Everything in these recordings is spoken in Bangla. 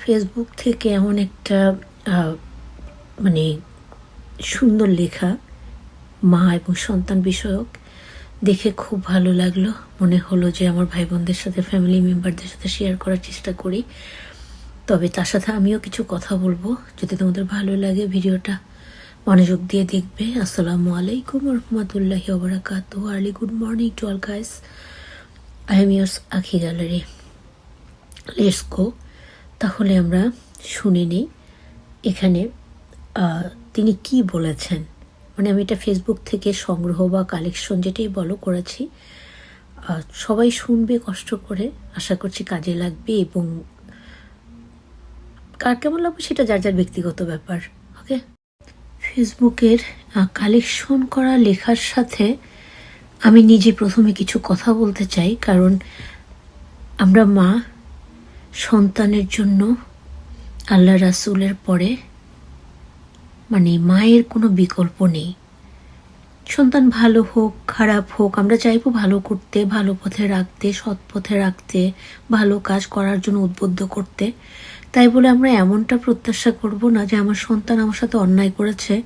ফেসবুক থেকে এমন একটা মানে সুন্দর লেখা, মা এবং সন্তান বিষয়ক, দেখে খুব ভালো লাগল। মনে হলো যে আমার ভাই বোনদের সাথে ফ্যামিলি মেম্বারদের সাথে শেয়ার করার চেষ্টা করি। তবে তার সাথে আমিও কিছু কথা বলব। যদি তোমাদের ভালো লাগে ভিডিওটা, মনোযোগ দিয়ে দেখবে। আসসালামু আলাইকুম রহমতুল্লাহি ওবরাকাত। Early good morning to all guys I am years Akhi gallery let's go তাহলে আমরা শুনে নিই। এখানে তিনি কি বলেছেন? মানে আমি এটা ফেসবুক থেকে সংগ্রহ বা কালেকশন যেটাই বলো করেছি। সবাই শুনবে, কষ্ট করে। আশা করছি কাজে লাগবে এবং কার কেমন লাগবে সেটা যার যার ব্যক্তিগত ব্যাপার ওকে ফেসবুকের কালেকশন করা লেখার সাথে আমি নিজে প্রথমে কিছু কথা বলতে চাই। কারণ আমরা মা সন্তানের জন্য আল্লাহ রাসুলের পরে মানে মায়ের কোনো বিকল্প নেই। সন্তান ভালো হোক, খারাপ হোক, আমরা চাইব ভালো করতে, ভালো পথে রাখতে, সৎ পথে রাখতে, ভালো কাজ করার জন্য উদ্বুদ্ধ করতে। তাই বলে আমরা এমনটা প্রত্যাশা করব না যে আমার সন্তান আমার সাথে অন্যায় করেছে,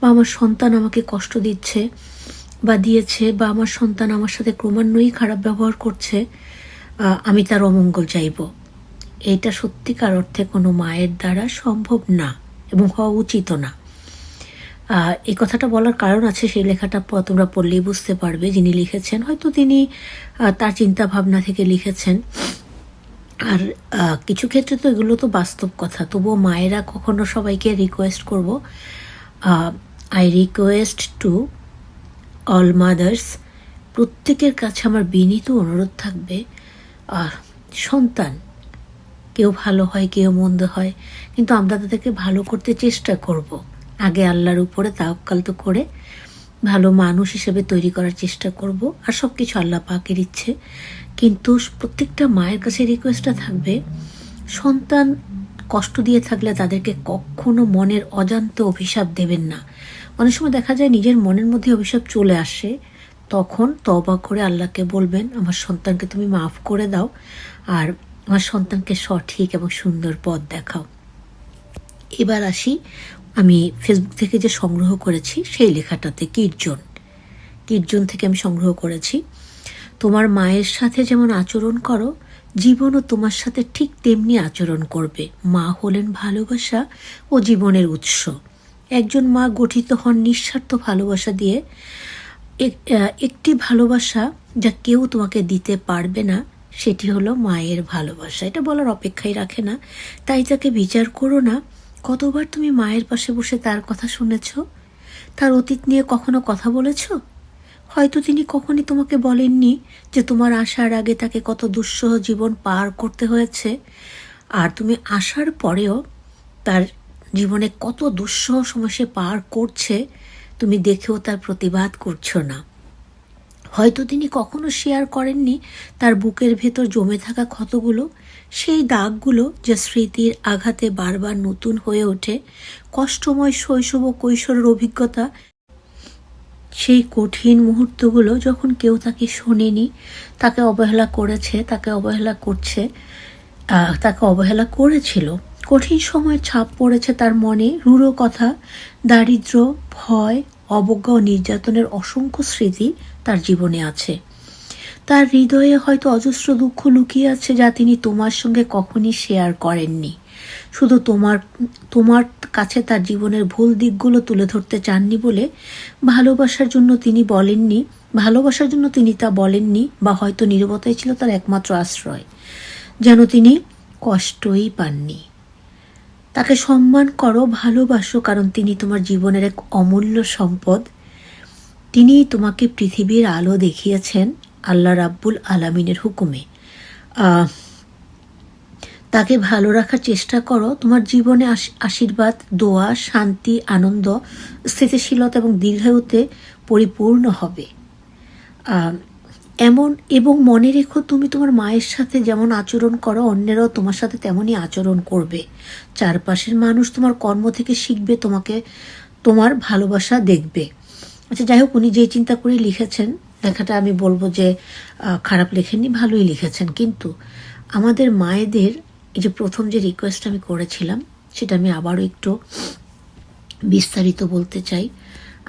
বা আমার সন্তান আমাকে কষ্ট দিচ্ছে, বা দিয়েছে, বা আমার সন্তান আমার সাথে ক্রমান্বয়েই খারাপ ব্যবহার করছে আমি তার অমঙ্গল চাইব। এটা সত্যিকার অর্থে কোনো মায়ের দ্বারা সম্ভব না এবং হওয়া উচিত না। এই কথাটা বলার কারণ আছে, সেই লেখাটা তোমরা পড়লেই বুঝতে পারবে যিনি লিখেছেন। হয়তো তিনি তার চিন্তা ভাবনা থেকে লিখেছেন। আর কিছু ক্ষেত্রে তো এগুলো তো বাস্তব কথা। তবুও মায়েরা কখনো সবাইকে রিকোয়েস্ট করব। I request to all mothers প্রত্যেকের কাছে আমার বিনীত অনুরোধ থাকবে। সন্তান কেউ ভালো হয়, কেউ মন্দ হয়। কিন্তু আমরা তাদেরকে ভালো করতে চেষ্টা করব। আগে আল্লাহর উপরে তাওকাল তো করে ভালো মানুষ হিসেবে তৈরি করার চেষ্টা করব আর সব কিছু আল্লাহ পাকের ইচ্ছে। কিন্তু প্রত্যেকটা মায়ের কাছে রিকোয়েস্টটা থাকবে, সন্তান কষ্ট দিয়ে থাকলে তাদেরকে কখনো মনের অজান্ত অভিশাপ দেবেন না। অনেক সময় দেখা যায় নিজের মনের মধ্যে অভিশাপ চলে আসে, তখন তবা করে আল্লাহকে বলবেন, আমার সন্তানকে তুমি মাফ করে দাও। আর আমার সন্তানকে সঠিক এবং সুন্দর পথ দেখাও। এবার আসি, আমি ফেসবুক থেকে যে সংগ্রহ করেছি, সেই লেখাটাতে কীর্জন। কীর্জন থেকে আমি সংগ্রহ করেছি, তোমার মায়ের সাথে যেমন আচরণ করো, জীবনও তোমার সাথে ঠিক তেমনি আচরণ করবে। মা হলেন ভালোবাসা ও জীবনের উৎস। একজন মা গঠিত হন নিঃস্বার্থ ভালোবাসা দিয়ে, এক- একটি ভালোবাসা যা কেউ তোমাকে দিতে পারবে না সেটি হলো মায়ের ভালোবাসা। এটা বলার অপেক্ষাই রাখে না। তাই তাকে বিচার করো না, কতবার তুমি মায়ের পাশে বসে তার কথা শুনেছ? তার অতীত নিয়ে কখনো কথা বলেছ? হয়তো তিনি কখনই তোমাকে বলেননি যে তোমার আসার আগে তাকে কত দুঃসহ জীবন পার করতে হয়েছে। আর তুমি আসার পরেও তার জীবনে কত দুঃসহ সময় সে পার করছে, তুমি দেখেও তার প্রতিবাদ করছ না। হয়তো তিনি কখনো শেয়ার করেননি। তার বুকের ভেতর জমে থাকা ক্ষতগুলো, সেই দাগগুলো যে স্মৃতির আঘাতে বারবার নতুন হয়ে ওঠে। কষ্টময় শৈশব ও কৈশোরের অভিজ্ঞতা, সেই কঠিন মুহূর্তগুলো যখন কেউ তাকে শোনেনি, তাকে অবহেলা করেছে, তাকে অবহেলা করছে তাকে অবহেলা করেছিল। কঠিন সময়ের ছাপ পড়েছে তার মনে। রূঢ় কথা, দারিদ্র, ভয় অবজ্ঞা ও নির্যাতনের অসংখ্য স্মৃতি তার জীবনে আছে। তার হৃদয়ে হয়তো অজস্র দুঃখ লুকিয়ে আছে যা তিনি তোমার সঙ্গে কখনই শেয়ার করেননি। শুধু তোমার তোমার কাছে তার জীবনের ভুল দিকগুলো তুলে ধরতে চাননি বলে ভালোবাসার জন্য তিনি বলেননি, ভালোবাসার জন্য তিনি তা বলেননি বা হয়তো নীরবতাই ছিল তার একমাত্র আশ্রয়। যেন তিনি কষ্টই পাননি। তাকে সম্মান করো, ভালোবাসো, কারণ তিনি তোমার জীবনের এক অমূল্য সম্পদ। তিনি তোমাকে পৃথিবীর আলো দেখিয়েছেন আল্লাহ রাব্বুল আলামিনের হুকুমে। তাকে ভালো রাখার চেষ্টা করো। তোমার জীবনে আশ- আশীর্বাদ, দোয়া, শান্তি, আনন্দ, স্থিতিশীলতা এবং দীর্ঘায়ুতে পরিপূর্ণ হবে। এমন এবং মনে রেখো তুমি তোমার মায়ের সাথে যেমন আচরণ করো, অন্যেরাও তোমার সাথে তেমনই আচরণ করবে। চারপাশের মানুষ তোমার কর্ম থেকে শিখবে, তোমাকে তোমার ভালোবাসা দেখবে। আচ্ছা যাই হোক, উনি যে চিন্তা করে লিখেছেন, লেখাটা আমি বলব যে খারাপ লেখেননি, ভালোই লিখেছেন। কিন্তু আমাদের মায়েদের এই যে প্রথম যে রিকোয়েস্ট আমি করেছিলাম, সেটা আমি আবারও একটু বিস্তারিত বলতে চাই।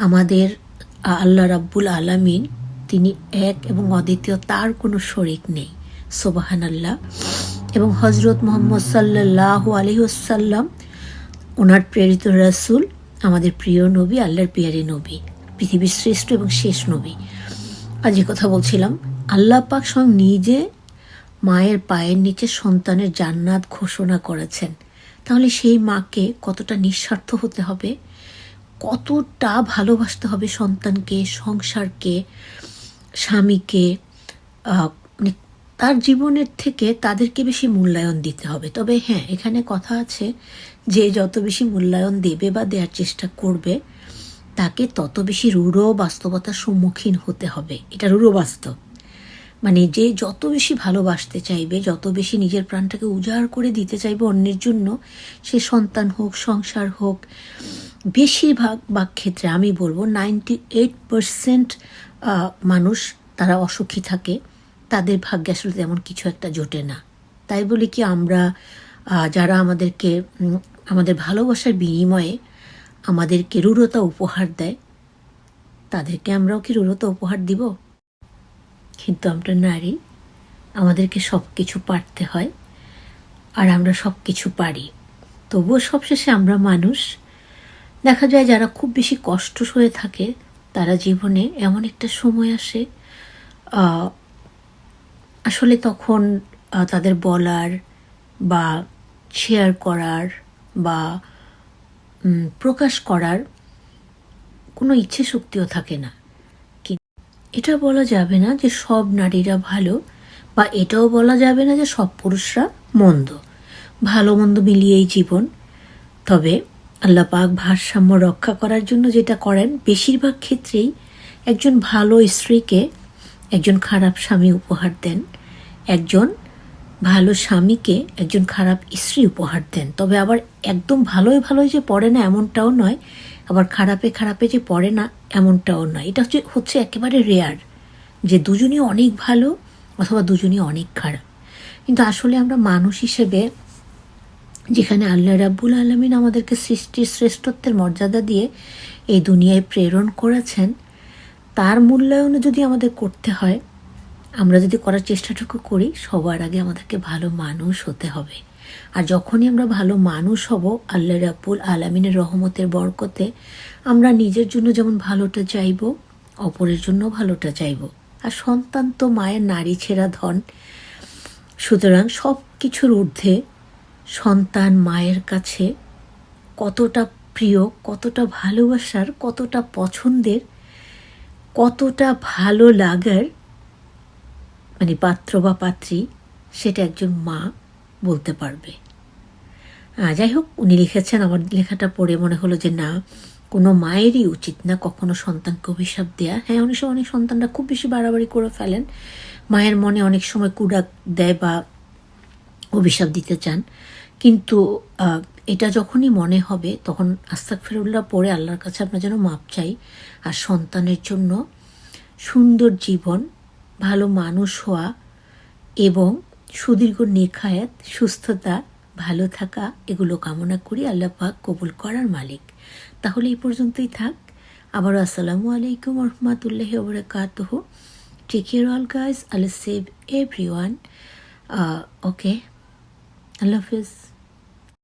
আমাদের আল্লাহ রাব্বুল আলামিন তিনি এক এবং অদ্বিতীয়, তার কোনো শরিক নেই। সোবাহান আল্লাহ এবং হজরত মোহাম্মদ সাল্লাহ আলহিউসাল্লাম ওনার প্রেরিত রাসুল, আমাদের প্রিয় নবী, আল্লাহর পিয়ারি নবী, পৃথিবীর শ্রেষ্ঠ এবং শেষ নবী। আজ কথা বলছিলাম, আল্লাহ পাক স্বয়ং নিজে মায়ের পায়ের নিচে সন্তানের জান্নাত ঘোষণা করেছেন। তাহলে সেই মাকে কতটা নিঃস্বার্থ হতে হবে? কতটা ভালোবাসতে হবে সন্তানকে, সংসারকে? স্বামীকে মানে তার জীবনের থেকে তাদেরকে বেশি মূল্যায়ন দিতে হবে। তবে হ্যাঁ এখানে কথা আছে যে যত বেশি মূল্যায়ন দেবে বা দেওয়ার চেষ্টা করবে, তাকে তত বেশি রূঢ় বাস্তবতার সম্মুখীন হতে হবে। এটা রূঢ় বাস্তব। মানে যে যত বেশি ভালোবাসতে চাইবে, যত বেশি নিজের প্রাণটাকে উজাড় করে দিতে চাইবে অন্যের জন্য, সে সন্তান হোক, সংসার হোক বেশিরভাগ বা ক্ষেত্রে আমি বলব নাইনটি এইট পারসেন্ট মানুষ তারা অসুখী থাকে। তাদের ভাগ্যে আসলে তেমন কিছু একটা জোটে না। তাই বলে কি আমরা যারা আমাদেরকে আমাদের ভালোবাসার বিনিময়ে আমাদেরকে রূঢ়তা উপহার দেয়, তাদেরকে আমরাও কি রূঢ়তা উপহার দিব? কিন্তু আমরা নারী, আমাদেরকে সব কিছু পারতে হয়, আর আমরা সব কিছু পারি। তবুও সবশেষে আমরা মানুষ দেখা যায় যারা খুব বেশি কষ্ট হয়ে থাকে, তারা জীবনে এমন একটা সময় আসে আসলে তখন তাদের বলার বা শেয়ার করার বা প্রকাশ করার কোনো ইচ্ছে শক্তিও থাকে না। এটা বলা যাবে না যে সব নারীরা ভালো বা এটাও বলা যাবে না যে সব পুরুষরা মন্দ। ভালো মন্দ মিলিয়েই জীবন। তবে আল্লাহ পাক ভারসাম্য রক্ষা করার জন্য যেটা করেন, বেশিরভাগ ক্ষেত্রেই একজন ভালো স্ত্রীকে একজন খারাপ স্বামী উপহার দেন। একজন ভালো স্বামীকে একজন খারাপ স্ত্রী উপহার দেন। তবে আবার একদম ভালোই ভালোই যে পড়ে না এমনটাও নয়, আবার খারাপে খারাপে যে পড়ে না এমনটাও নয়। এটা হচ্ছে হচ্ছে একেবারে রেয়ার যে দুজনই অনেক ভালো অথবা দুজনই অনেক খারাপ। কিন্তু আসলে আমরা মানুষ হিসেবে যেখানে আল্লাহ রাব্বুল আলমিন আমাদেরকে সৃষ্টির শ্রেষ্ঠত্বের মর্যাদা দিয়ে এই দুনিয়ায় প্রেরণ করেছেন, তার মূল্যায়নও যদি আমাদের করতে হয়, আমরা যদি করার চেষ্টাটুকু করি, সবার আগে আমাদেরকে ভালো মানুষ হতে হবে। আর যখনই আমরা ভালো মানুষ হব, আল্লাহ রাব্বুল আলমিনের রহমতের বরকতে আমরা নিজের জন্য যেমন ভালোটা চাইব, অপরের জন্য ভালোটা চাইব। আর সন্তান তো মায়ের নারী ছেঁড়া ধন। সুতরাং সব কিছুর ঊর্ধ্বে সন্তান মায়ের কাছে কতটা প্রিয়, কতটা ভালোবাসার, কতটা পছন্দের, কতটা ভালো লাগার মানে পাত্র বা পাত্রী সেটা একজন মা বলতে পারবে। যাই হোক, উনি লিখেছেন, আমার লেখাটা পড়ে মনে হলো যে না, কোনো মায়েরই উচিত না কখনো সন্তানকে অভিশাপ দেয়া। হ্যাঁ অনেক সময় অনেক সন্তানরা খুব বেশি বাড়াবাড়ি করে ফেলেন। মায়ের মনে অনেক সময় কুড়াক দেয় বা অভিশাপ দিতে চান। কিন্তু এটা যখনই মনে হবে, তখন আস্তাক ফেরুল্লাহ পড়ে আল্লাহর কাছে আপনার যেন মাপ চাই। আর সন্তানের জন্য সুন্দর জীবন, ভালো মানুষ হওয়া এবং সুদীর্ঘ নেখায়াত, সুস্থতা, ভালো থাকা, এগুলো কামনা করি আল্লাহ পাক কবুল করার মালিক। তাহলে এই পর্যন্তই থাক। আবারও আসসালামু আলাইকুম রহমতুল্লাহ ওবরাকাতহ take care all guys all save everyone okay আল্লাহ হাফিজ